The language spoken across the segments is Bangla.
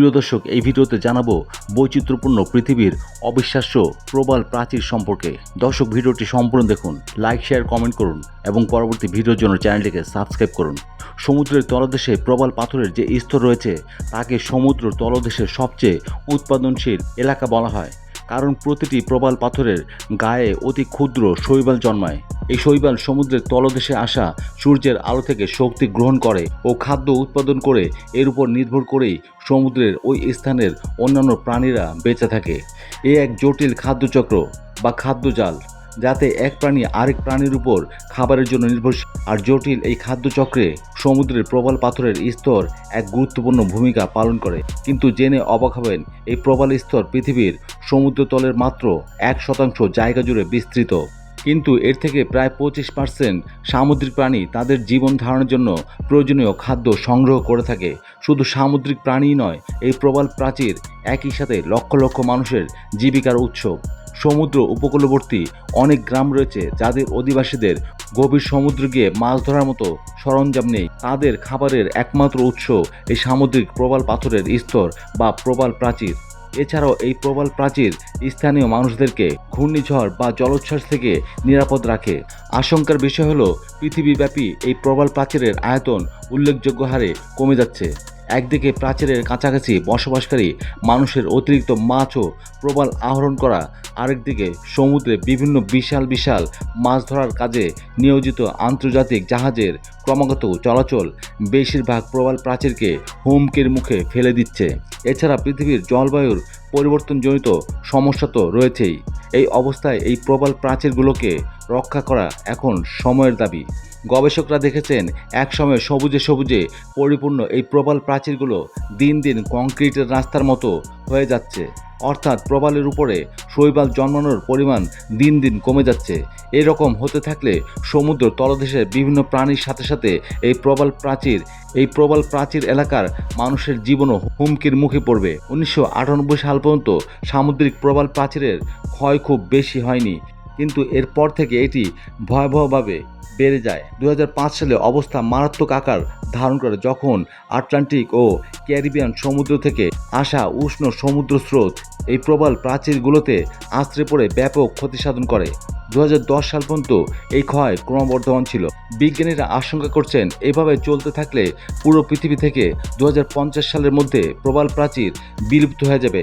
প্রিয় দর্শক, এই ভিডিওতে জানাব বৈচিত্র্যপূর্ণ পৃথিবীর অবিশ্বাস্য প্রবাল প্রাচীর সম্পর্কে। দর্শক, ভিডিওটি সম্পূর্ণ দেখুন, লাইক, শেয়ার, কমেন্ট করুন এবং পরবর্তী ভিডিওর জন্য চ্যানেলটিকে সাবস্ক্রাইব করুন। সমুদ্রের তলদেশে প্রবাল পাথরের যে স্তর রয়েছে, তাকে সমুদ্র তলদেশের সবচেয়ে উৎপাদনশীল এলাকা বলা হয়। কারণ প্রতিটি প্রবাল পাথরের গায়ে অতি ক্ষুদ্র শৈবাল জন্মায়। এই শৈবাল সমুদ্রের তলদেশে আসা সূর্যের আলো থেকে শক্তি গ্রহণ করে ও খাদ্য উৎপাদন করে, এর উপর নির্ভর করেই সমুদ্রের ওই স্থানের অন্যান্য প্রাণীরা বেঁচে থাকে। এ এক জটিল খাদ্যচক্র বা খাদ্যজাল, যাতে এক প্রাণী আরেক প্রাণীর উপর খাবারের জন্য নির্ভরশীল। আর জটিল এই খাদ্যচক্রে সমুদ্রের প্রবাল পাথরের স্তর এক গুরুত্বপূর্ণ ভূমিকা পালন করে। কিন্তু জেনে অবাক হবেন, এই প্রবাল স্তর পৃথিবীর সমুদ্রতলের মাত্র এক শতাংশ জায়গা জুড়ে বিস্তৃত। কিন্তু এর থেকে প্রায় পঁচিশ পার্সেন্ট সামুদ্রিক প্রাণী তাদের জীবন ধারণের জন্য প্রয়োজনীয় খাদ্য সংগ্রহ করে থাকে। শুধু সামুদ্রিক প্রাণীই নয়, এই প্রবাল প্রাচীর একই সাথে লক্ষ লক্ষ মানুষের জীবিকার উৎস। সমুদ্র উপকূলবর্তী অনেক গ্রাম রয়েছে যাদের অধিবাসীদের গভীর সমুদ্র গিয়ে মাছ ধরার মতো সরঞ্জাম নেই। তাদের খাবারের একমাত্র উৎস এই সামুদ্রিক প্রবাল পাথরের স্তর বা প্রবাল প্রাচীর। এছাড়াও এই প্রবাল প্রাচীর স্থানীয় মানুষদেরকে ঘূর্ণিঝড় বা জলোচ্ছ্বাস থেকে নিরাপদ রাখে। আশঙ্কার বিষয় হল, পৃথিবীব্যাপী এই প্রবাল প্রাচীরের আয়তন উল্লেখযোগ্য হারে কমে যাচ্ছে। একদিকে প্রাচীরের কাছাকাছি বসবাসকারী মানুষের অতিরিক্ত মাছও প্রবাল আহরণ করা, আরেকদিকে সমুদ্রে বিভিন্ন বিশাল বিশাল মাছ ধরার কাজে নিয়োজিত আন্তর্জাতিক জাহাজের ক্রমাগত চলাচল বেশিরভাগ প্রবাল প্রাচীরকে হুমকির মুখে ফেলে দিচ্ছে। এছাড়া পৃথিবীর জলবায়ুর পরিবর্তনজনিত সমস্যা তো রয়েছেই। এই অবস্থায় এই প্রবাল প্রাচীরগুলোকে রক্ষা করা এখন সময়ের দাবি। গবেষকরা দেখেছেন, একসময় সবুজে সবুজে পরিপূর্ণ এই প্রবাল প্রাচীরগুলো দিন দিন কংক্রিটের রাস্তার মতো হয়ে যাচ্ছে। অর্থাৎ প্রবালের উপরে শৈবাল জন্মানোর পরিমাণ দিন দিন কমে যাচ্ছে। এরকম হতে থাকলে সমুদ্র তলদেশের বিভিন্ন প্রাণীর সাথে সাথে এই প্রবাল প্রাচীর, এই প্রবাল প্রাচীর এলাকার মানুষের জীবনও হুমকির মুখে পড়বে। উনিশশো আটানব্বই সাল পর্যন্ত সামুদ্রিক প্রবাল প্রাচীরের ক্ষয় খুব বেশি হয়নি। কিন্তু এরপর থেকে এটি ভয়াবহভাবে বেড়ে যায়। দু হাজার পাঁচ সালে অবস্থা মারাত্মক আকার ধারণ করে যখন আটলান্টিক ও ক্যারিবিয়ান সমুদ্র থেকে আসা উষ্ণ সমুদ্র স্রোত এই প্রবাল প্রাচীরগুলোতে আশ্রে পড়ে ব্যাপক ক্ষতি সাধন করে। দু হাজার দশ সাল পর্যন্ত এই ক্ষয় ক্রমবর্ধমান ছিল। বিজ্ঞানীরা আশঙ্কা করছেন, এভাবে চলতে থাকলে পুরো পৃথিবী থেকে দু হাজার পঞ্চাশ সালের মধ্যে প্রবাল প্রাচীর বিলুপ্ত হয়ে যাবে।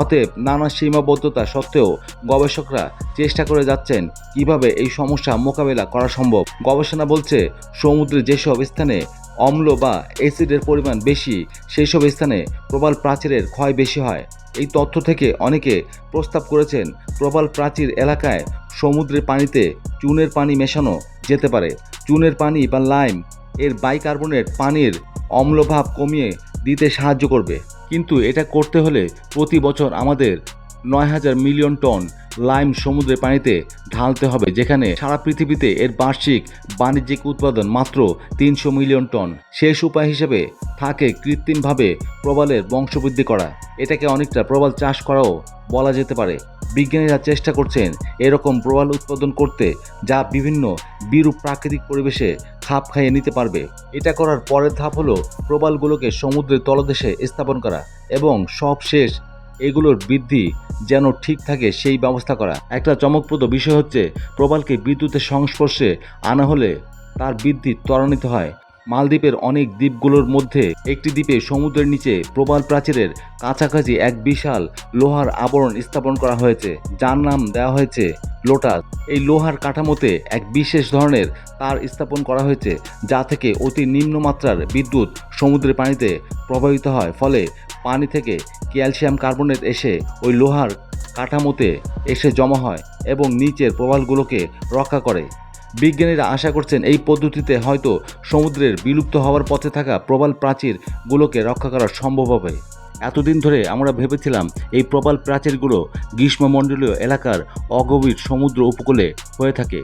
অতএব নানা সীমাবদ্ধতা সত্ত্বেও গবেষকরা চেষ্টা করে যাচ্ছেন কীভাবে এই সমস্যা মোকাবেলা করা সম্ভব। গবেষণা বলছে সমুদ্রের যেসব স্থানে অম্ল বা অ্যাসিডের পরিমাণ বেশি সেই সব স্থানে প্রবাল প্রাচীরের ক্ষয় বেশি হয়। এই তথ্য থেকে অনেকে প্রস্তাব করেছেন, প্রবাল প্রাচীর এলাকায় সমুদ্রের পানিতে চুনের পানি মেশানো যেতে পারে। চুনের পানি বা লাইম এর বাইকার্বনেট পানির অম্লভাব কমিয়ে দিতে সাহায্য করবে। কিন্তু এটা করতে হলে প্রতি বছর আমাদের নয় হাজার মিলিয়ন টন লাইম সমুদ্রের পানিতে ঢালতে হবে, যেখানে সারা পৃথিবীতে এর বার্ষিক বাণিজ্যিক উৎপাদন মাত্র তিনশো মিলিয়ন টন। শেষ উপায় হিসেবে থাকে কৃত্রিমভাবে প্রবালের বংশবৃদ্ধি করা। এটাকে অনেকটা প্রবাল চাষ করাও বলা যেতে পারে। বিজ্ঞানীরা চেষ্টা করছেন এরকম প্রবাল উৎপাদন করতে, যা বিভিন্ন বিরূপ প্রাকৃতিক পরিবেশে খাপ খাইয়ে নিতে পারবে। এটা করার পরের ধাপ হলো প্রবালগুলোকে সমুদ্রের তলদেশে স্থাপন করা এবং সব শেষ এগুলোর বৃদ্ধি যেন ঠিক থাকে সেই ব্যবস্থা করা। একটা চমকপ্রদ বিষয় হচ্ছে প্রবালকে বিদ্যুতের সংস্পর্শে আনা হলে তার বৃদ্ধি ত্বরান্বিত হয়। মালদ্বীপের অনেক দ্বীপগুলোর মধ্যে একটি দ্বীপে সমুদ্রের নিচে প্রবাল প্রাচীরের কাছাকাছি এক বিশাল লোহার আবরণ স্থাপন করা হয়েছে, যার নাম দেওয়া হয়েছে লোটাস। এই লোহার কাঠামোতে এক বিশেষ ধরনের তার স্থাপন করা হয়েছে, যা থেকে অতি নিম্নমাত্রার বিদ্যুৎ সমুদ্রের পানিতে প্রবাহিত হয়। ফলে পানি থেকে ক্যালসিয়াম কার্বনেট এসে ওই লোহার কাঠামোতে এসে জমা হয় এবং নিচের প্রবালগুলোকে রক্ষা করে। বিজ্ঞানীরা আশা করছেন এই পদ্ধতিতে হয়তো সমুদ্রের বিলুপ্ত হওয়ার পথে থাকা প্রবাল প্রাচীরগুলোকে রক্ষা করা সম্ভব হবে। এতদিন ধরে আমরা ভেবেছিলাম এই প্রবাল প্রাচীরগুলো গ্রীষ্মমণ্ডলীয় এলাকার অগভীর সমুদ্র উপকূলে হয়ে থাকে।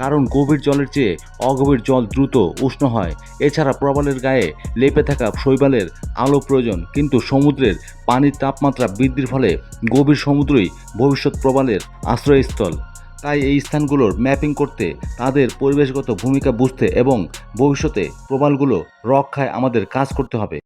কারণ গভীর জলের চেয়ে অগভীর জল দ্রুত উষ্ণ হয়। এছাড়া প্রবালের গায়ে লেপে থাকা শৈবালের আলো প্রয়োজন, কিন্তু সমুদ্রের পানির তাপমাত্রা বৃদ্ধির ফলে গভীর সমুদ্রই ভবিষ্যৎ প্রবালের আশ্রয়স্থল। তাই এই স্থানগুলোর ম্যাপিং করতে তাদের পরিবেশগত ভূমিকা বুঝতে এবং ভবিষ্যতে প্রবালগুলো রক্ষায় আমাদের কাজ করতে হবে।